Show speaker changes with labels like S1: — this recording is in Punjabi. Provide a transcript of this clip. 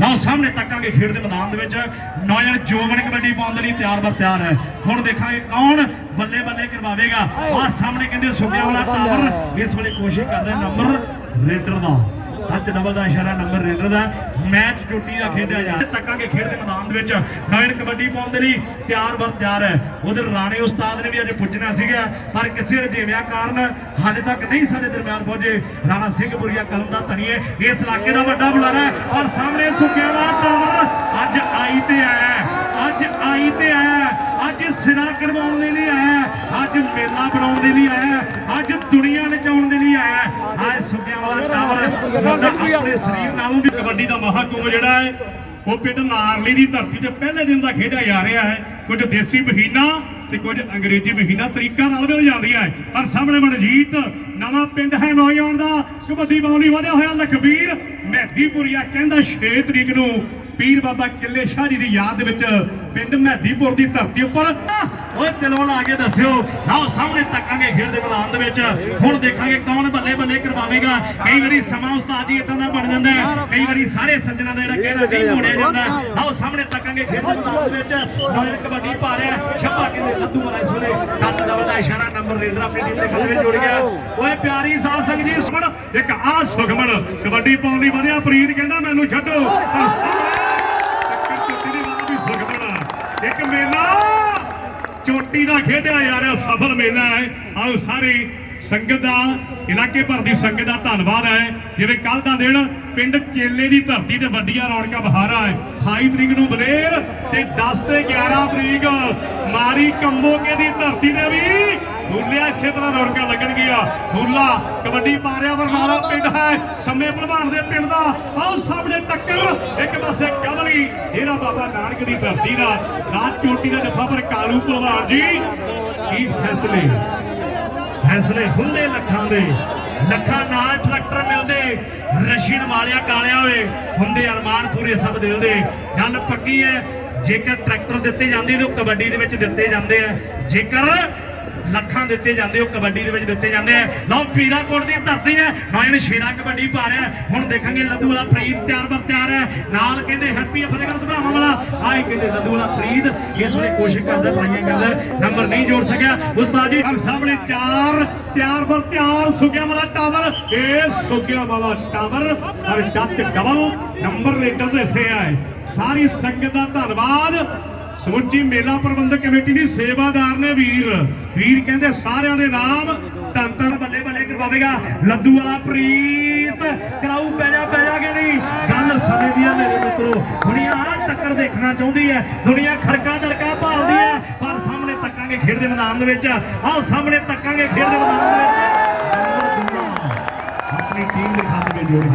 S1: ਲਓ ਸਾਹਮਣੇ ਤੱਕਾਂਗੇ ਖੇਡ ਦੇ ਮੈਦਾਨ ਦੇ ਵਿੱਚ। ਨੌਜਵਾਨ ਜੋਗਣ ਕਬੱਡੀ ਪਾਉਣ ਦੇ ਲਈ ਤਿਆਰ ਬਰ ਤਿਆਰ ਹੈ। ਹੁਣ ਦੇਖਾਂਗੇ ਕੌਣ ਬੱਲੇ ਬੱਲੇ ਕਰਵਾਵੇਗਾ। ਆਹ ਸਾਹਮਣੇ ਕਹਿੰਦੇ ਸੁੱਕਿਆ ਵਾਲਾ ਟਾਵਰ। ਇਸ ਵੇਲੇ ਕੋਸ਼ਿਸ਼ ਕਰਦਾ ਨੰਬਰ ਰੇਡਰ ਦਾ। ਅੱਜ ਡਬਲ ਦਾ ਇਸ਼ਾਰਾ ਨੰਬਰ ਰੇਡਰ ਦਾ। ਮੈਚ ਚੋਟੀ ਦਾ ਖੇਡਿਆ ਜਾ ਤੱਕਾਂਗੇ ਖੇਡ ਦੇ ਮੈਦਾਨ ਦੇ ਵਿੱਚ। ਨੌਜਵਾਨ ਕਬੱਡੀ ਪਾਉਣ ਦੇ ਲਈ ਤਿਆਰ ਬਰ ਤਿਆਰ ਹੈ। ਉਧਰ ਰਾਣੇ ਉਸਤਾਦ ਨੇ ਵੀ ਅੱਜ ਪੁੱਜਣਾ ਸੀਗਾ। ਪਰ ਕਿਸੇ ਰਜੇਵਿਆਂ ਕਾਰਨ ਹਾਲੇ ਤੱਕ ਨਹੀਂ ਸਾਡੇ ਦਰਮਿਆਨ ਪਹੁੰਚੇ। ਰਾਣਾ ਸਿੰਘਪੁਰੀਆ ਕਲਮ ਦਾ ਧਨੀਏ ਇਸ ਇਲਾਕੇ ਦਾ ਵੱਡਾ ਬੁਲਾਰਾ ਹੈ। ਔਰ ਸਾਹਮਣੇ ਸੁੱਕਿਆ ਦਾ ਟਾਵਰ ਅੱਜ ਆਈ ਤੇ ਆਇਆ ਅੱਜ ਆਈ ਤੇ ਆਇਆ ਅੱਜ ਸਿਰਾ ਕਰਵਾਉਣ ਦੇ ਲਈ ਆਇਆ ਅੱਜ ਮੇਲਾ ਬਣਾਉਣ ਦੇ ਲਈ ਆਇਆ ਹੈ। ਅੱਜ ਦੁਨੀਆ ਨਚਾਉਣ ਦੇ ਲਈ ਆਇਆ ਹੈ। ਅੱਜ ਸੁੱਕਿਆ ਵਾਲਾ ਟਾਵਰ ਤੁਹਾਡਾ ਆਪਣੇ ਸਰੀਰ ਨਾਲੋਂ ਵੀ ਕਬੱਡੀ ਦਾ ਮਹਾਕੁੰਭ ਜਿਹੜਾ ਹੈ, ਉਹ ਪਿੰਡ ਨਾਰਲੀ ਦੀ ਧਰਤੀ ਤੇ ਪਹਿਲੇ ਦਿਨ ਦਾ ਖੇਡਿਆ ਜਾ ਰਿਹਾ ਹੈ। ਕੁਝ ਦੇਸੀ ਮਹੀਨਾ ਤੇ ਕੁਝ ਅੰਗਰੇਜ਼ੀ ਮਹੀਨਾ ਤਰੀਕਾ ਨਾਲ ਵੀ ਜਾਂਦੀਆਂ ਹੈ। ਪਰ ਸਾਹਮਣੇ ਮਨਜੀਤ, ਨਵਾਂ ਪਿੰਡ ਹੈ ਨੌਜਵਾਨ ਦਾ। ਕਬੱਡੀ ਪਾਉਣ ਲਈ ਵਧਿਆ ਹੋਇਆ, ਲਖਬੀਰ ਮਹਿਦੀਪੁਰੀਆ ਕਹਿੰਦਾ 6 ਤਰੀਕ ਨੂੰ ਪੀਰ ਬਾਬਾ ਕਿੱਲੇ ਸ਼ਾਹ ਜੀ ਦੀ ਯਾਦ ਵਿੱਚ ਪਿੰਡ ਮਹਿਦੀਪੁਰ ਦੀ ਧਰਤੀ ਉੱਪਰ। ਓਏ ਦਿਲੋਂ ਲਾ ਕੇ ਦੱਸਿਓ। ਆਓ ਸਾਹਮਣੇ ਤੱਕਾਂਗੇ ਖੇਡ ਦੇ ਮੈਦਾਨ ਦੇ ਵਿੱਚ। ਹੁਣ ਦੇਖਾਂਗੇ ਕੌਣ ਬੱਲੇ ਬੱਲੇ ਕਰਵਾਵੇਗਾ। ਕਈ ਵਾਰੀ ਸਮਾਂ ਉਸਤਾਦ ਜੀ ਇਦਾਂ ਦਾ ਬਣ ਜਾਂਦਾ ਹੈ। ਕਈ ਵਾਰੀ ਸਾਰੇ ਸੱਜਣਾ ਦਾ ਜਿਹੜਾ ਕਹਿਣਾ ਨਹੀਂ ਮੋੜਿਆ ਜਾਂਦਾ। ਆਓ ਸਾਹਮਣੇ ਤੱਕਾਂਗੇ ਖੇਡ ਦੇ ਮੈਦਾਨ ਦੇ ਵਿੱਚ। ਨੌਜਵਾਨ ਕਬੱਡੀ ਪਾ ਰਿਹਾ ਛੱਪਾ ਕਹਿੰਦੇ ਲੱਦੂ ਵਾਲਾ ਇਸ ਵੇਲੇ। ਕੱਟ ਦਾ ਵੱਡਾ ਇਸ਼ਾਰਾ ਨੰਬਰ ਰੇਡਰ ਆਪਣੀ ਟੀਮ ਦੇ ਖੱਲੇ ਜੁੜ ਗਿਆ। ਓਏ ਪਿਆਰੀ ਸਾਧ ਸੰਗ ਜੀ ਸੁਣ। ਇੱਕ ਆ ਸੁਖਮਣ ਕਬੱਡੀ ਪਾਉਣ ਲਈ ਵਧਿਆ ਪ੍ਰੀਤ ਕਹਿੰਦਾ ਮੈਨੂੰ ਛੱਡੋ। ਪਰ ਟੱਕਰ ਚੁੱਕੀ ਦੀ ਵਾਹ ਵੀ ਸੁਖਮਣ ਇੱਕ ਮੇਲਾ ਚੋਟੀ ਦਾ ਖੇਡਿਆ ਜਾ ਰਿਹਾ, ਸਫਲ ਮੇਲਾ ਹੈ। ਆਓ ਸਾਰੀ ਸੰਗਤ ਦਾ, ਇਲਾਕੇ ਭਰ ਦੀ ਸੰਗਤ ਦਾ ਧੰਨਵਾਦ ਹੈ। ਜਿਵੇਂ ਕੱਲ ਦਾ ਦਿਨ ਪਿੰਡ ਚੇਲੇ ਦੀ ਧਰਤੀ ਤੇ ਵੱਡੀਆਂ ਰੌਣਕਾਂ, ਬਹਾਰਾ ਹੈ। 28 ਤਰੀਕ ਨੂੰ ਬਲੇਰ ਤੇ 10 ਤੇ 11 ਤਰੀਕ ਮਾਰੀ ਕੰਬੋਕੇ ਦੀ ਧਰਤੀ ਤੇ ਵੀ। ਫੁੱਲਿਆ ਇਸੇ ਤਰ੍ਹਾਂ ਰੌਣਕਾਂ ਲੱਗਣਗੀਆਂ। ਫੁੱਲਾ ਕਬੱਡੀ ਪਾਰਿਆ ਬਰਨਾਲਾ ਪਿੰਡ ਹੈ। ਸੰਮੇ ਭਲਵਾਨ ਦੇ ਪਿੰਡ ਦਾ। ਆਓ ਸਾਹਮਣੇ ਟੱਕਰ। ਇੱਕ ਪਾਸੇ ਕਮਲੀ ਡੇਰਾ ਬਾਬਾ ਨਾਨਕ ਦੀ ਧਰਤੀ ਦਾ। ਰਾਜ ਚੋਟੀ ਦਾ ਜੱਫਾ ਪਰ ਕਾਲੂ ਭਲਵਾਨ ਜੀ। ਕੀ ਫੈਸਲੇ? ਫੈਸਲੇ ਹੁੰਦੇ ਲੱਖਾਂ ਦੇ। ਲੱਖਾਂ ਨਾਲ ਟਰੈਕਟਰ ਮਿਲਦੇ, ਰਸ਼ੀਦ ਵਾਲਿਆ ਕਾਲਿਆ ਹੋਏ, ਹੁੰਦੇ ਅਰਮਾਨ ਪੂਰੇ ਸਭ ਦਿਲ ਦੇ। ਗੱਲ ਪੱਕੀ ਹੈ, ਜੇਕਰ ਟਰੈਕਟਰ ਦਿੱਤੇ ਜਾਂਦੇ ਨੇ, ਉਹ ਕਬੱਡੀ ਦੇ ਵਿੱਚ ਦਿੱਤੇ ਜਾਂਦੇ ਆ। ਜੇਕਰ ਲੱਖਾਂ ਦਿੱਤੇ ਜਾਂਦੇ, ਉਹ ਕਬੱਡੀ ਦੇ ਵਿੱਚ ਦਿੱਤੇ ਜਾਂਦੇ ਆ। ਲਓ, ਪੀਰਾਕੋਟ ਦੀ ਧਰਤੀ ਹੈ ਨੌਜਵਾਨ ਸ਼ੇਰਾ ਕਬੱਡੀ ਪਾ ਰਿਹਾ ਹੁਣ ਦੇਖਾਂਗੇ ਲੱਦੂ ਵਾਲਾ ਫਰੀਦ ਤਿਆਰ ਬਰ ਤਿਆਰ ਹੈ। ਨਾਲ ਕਹਿੰਦੇ, ਹੈਪੀ ਫਤਿਹਗੜ੍ਹ ਸਭਰਾਵਾਂ ਆਏ ਕਹਿੰਦੇ ਲੱਦੂ ਵਾਲਾ ਫਰੀਦ ਇਸ ਵੇਲੇ ਕੋਸ਼ਿਸ਼ ਕਰਦਾ ਪਾਈਆਂ ਕਰਦਾ ਨੰਬਰ ਨਹੀਂ ਜੋੜ ਸਕਿਆ। ਉਸਤਾਦ ਜੀ ਹਰ ਸਾਹਮਣੇ ਚਾਰ, ਤਿਆਰ ਬਰ ਤਿਆਰ ਸੁਗਿਆ ਵਾਲਾ ਟਾਵਰ। ਇਹ ਸੁਗਿਆ ਵਾਲਾ ਟਾਵਰ, ਹਰ ਡੱਟ ਡਬਲ, ਨੰਬਰ ਰੇਟਰ ਦੇ ਹੈ ਸਾਰੀ ਸੰਗਤ ਦਾ ਧੰਨਵਾਦ। ਸਮੁੱਚੀ ਮੇਲਾ ਪ੍ਰਬੰਧਕ ਕਮੇਟੀ ਦੀ ਸੇਵਾਦਾਰ ਨੇ ਵੀਰ। ਵੀਰ ਕਹਿੰਦੇ ਸਾਰਿਆਂ ਦੇ ਨਾਮ ਧੰਨ ਧੰਨ ਬੱਲੇ ਬੱਲੇ ਕਰਵਾਵੇਗਾ। ਲੱਦੂ ਵਾਲਾ ਪ੍ਰੀਤ, ਕਰਾਊ ਪੈ ਜਾ ਪੈ ਜਾ ਕਿ ਨਹੀਂ? ਗੱਲ ਸਮੇਂ ਦੀ ਮੇਰੇ ਮਿੱਤਰੋ ਦੁਨੀਆ ਆਹ ਟੱਕਰ ਦੇਖਣਾ ਚਾਹੁੰਦੀ ਹੈ। ਦੁਨੀਆ ਖੜਕਾ ਦੜਕਾ ਭਾਲਦੀ ਹੈ, ਪਰ ਸਾਹਮਣੇ ਤੱਕਾਂਗੇ ਖੇਡ ਦੇ ਮੈਦਾਨ ਦੇ ਵਿੱਚ। ਆਹ ਸਾਹਮਣੇ ਤੱਕਾਂਗੇ ਖੇਡ ਦੇ ਮੈਦਾਨ ਦੇ ਵਿੱਚ। ਆਪਣੀ ਟੀਮ ਦੇ ਖਾਤੇ ਜੋੜੀ